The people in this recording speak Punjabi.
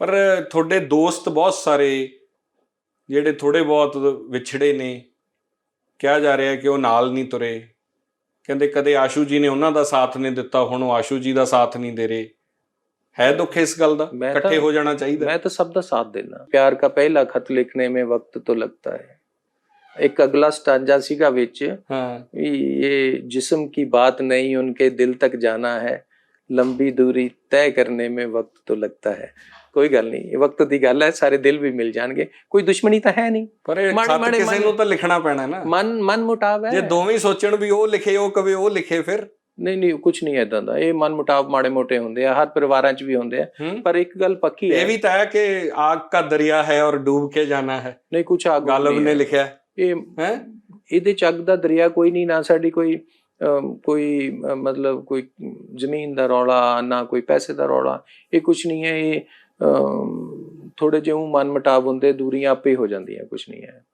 ਪਰ ਤੁਹਾਡੇ ਦੋਸਤ ਬਹੁਤ ਸਾਰੇ ਜਿਹੜੇ ਥੋੜੇ ਬਹੁਤ ਵਿਛੜੇ ਨੇ ਕਿਹਾ ਜਾ ਰਿਹਾ ਕਿ ਉਹ ਨਾਲ ਨਹੀਂ ਤੁਰੇ ਕਹਿੰਦੇ ਕਦੇ ਆਸ਼ੂ ਜੀ ਨੇ ਉਹਨਾਂ ਦਾ ਸਾਥ ਨਹੀਂ ਦਿੱਤਾ ਹੁਣ ਉਹ ਆਸ਼ੂ ਜੀ ਦਾ ਸਾਥ ਨਹੀਂ ਦੇ ਰਹੇ ਹੈ ਦੁੱਖ ਇਸ ਗੱਲ ਦਾ ਮੈਂ ਤਾਂ- ਇਕੱਠੇ ਹੋ ਜਾਣਾ ਚਾਹੀਦਾ मैं तो सबका साथ देना प्यार का पहला खत लिखने में वक्त तो लगता है एक अगला स्टांजा सीगा विच ਹਾਂ भी ये जिस्म की बात नहीं उनके दिल तक जाना है लंबी दूरी तय करने में वक्त तो लगता है ਕੋਈ ਗੱਲ ਨਹੀਂ ਇਹ ਵਕਤ ਦੀ ਗੱਲ ਹੈ ਸਾਰੇ ਦਿਲ ਵੀ ਮਿਲ ਜਾਣਗੇ। ਕੋਈ ਦੁਸ਼ਮਣੀ ਤਾਂ ਹੈ ਨਹੀਂ। ਪਰ ਇਹ ਖਤ ਕਿਸੇ ਨੂੰ ਤਾਂ ਲਿਖਣਾ ਪੈਣਾ ਨਾ। ਮਨ ਮਨ ਮੁਟਾਵ ਹੈ। ਜੇ ਦੋਵੇਂ ਸੋਚਣ ਵੀ ਉਹ ਲਿਖੇ ਉਹ ਕਵੇ ਉਹ ਲਿਖੇ ਫਿਰ। ਨਹੀਂ ਨਹੀਂ ਕੁਝ ਨਹੀਂ ਐਦਾਂ ਦਾ। ਇਹ ਮਨ ਮੁਟਾਵ ਮਾੜੇ ਮੋਟੇ ਹੁੰਦੇ ਆ ਹਰ ਪਰਿਵਾਰਾਂ 'ਚ ਵੀ ਹੁੰਦੇ ਆ। ਪਰ ਇੱਕ ਗੱਲ ਪੱਕੀ ਹੈ। ਇਹ ਵੀ ਤਾਂ ਹੈ ਕਿ ਆਗ ਦਾ ਦਰਿਆ ਹੈ ਔਰ ਡੂਬ ਕੇ ਜਾਣਾ ਹੈ। ਨਹੀਂ ਕੁਝ ਆਗ ਗਾਲਬ ਨੇ ਲਿਖਿਆ। ਇਹ ਹੈ? ਇਹਦੇ ਚੱਗ ਦਾ ਦਰਿਆ ਕੋਈ ਨਹੀਂ ਨਾ ਸਾਡੀ ਕੋਈ ਕੋਈ ਮਤਲਬ ਕੋਈ ਜ਼ਮੀਨ ਦਾ ਰੌਲਾ ਨਾ ਕੋਈ ਪੈਸੇ ਦਾ ਰੌਲਾ। ਇਹ ਕੁਝ ਨਹੀਂ ਹੈ ਇਹ ਥੋੜੇ ਜਿਹੇ ਮਨ ਮਟਾਵ ਹੁੰਦੇ ਦੂਰੀਆਂ ਆਪੇ ਹੋ ਜਾਂਦੀਆਂ ਕੁਝ ਨਹੀਂ ਹੈ।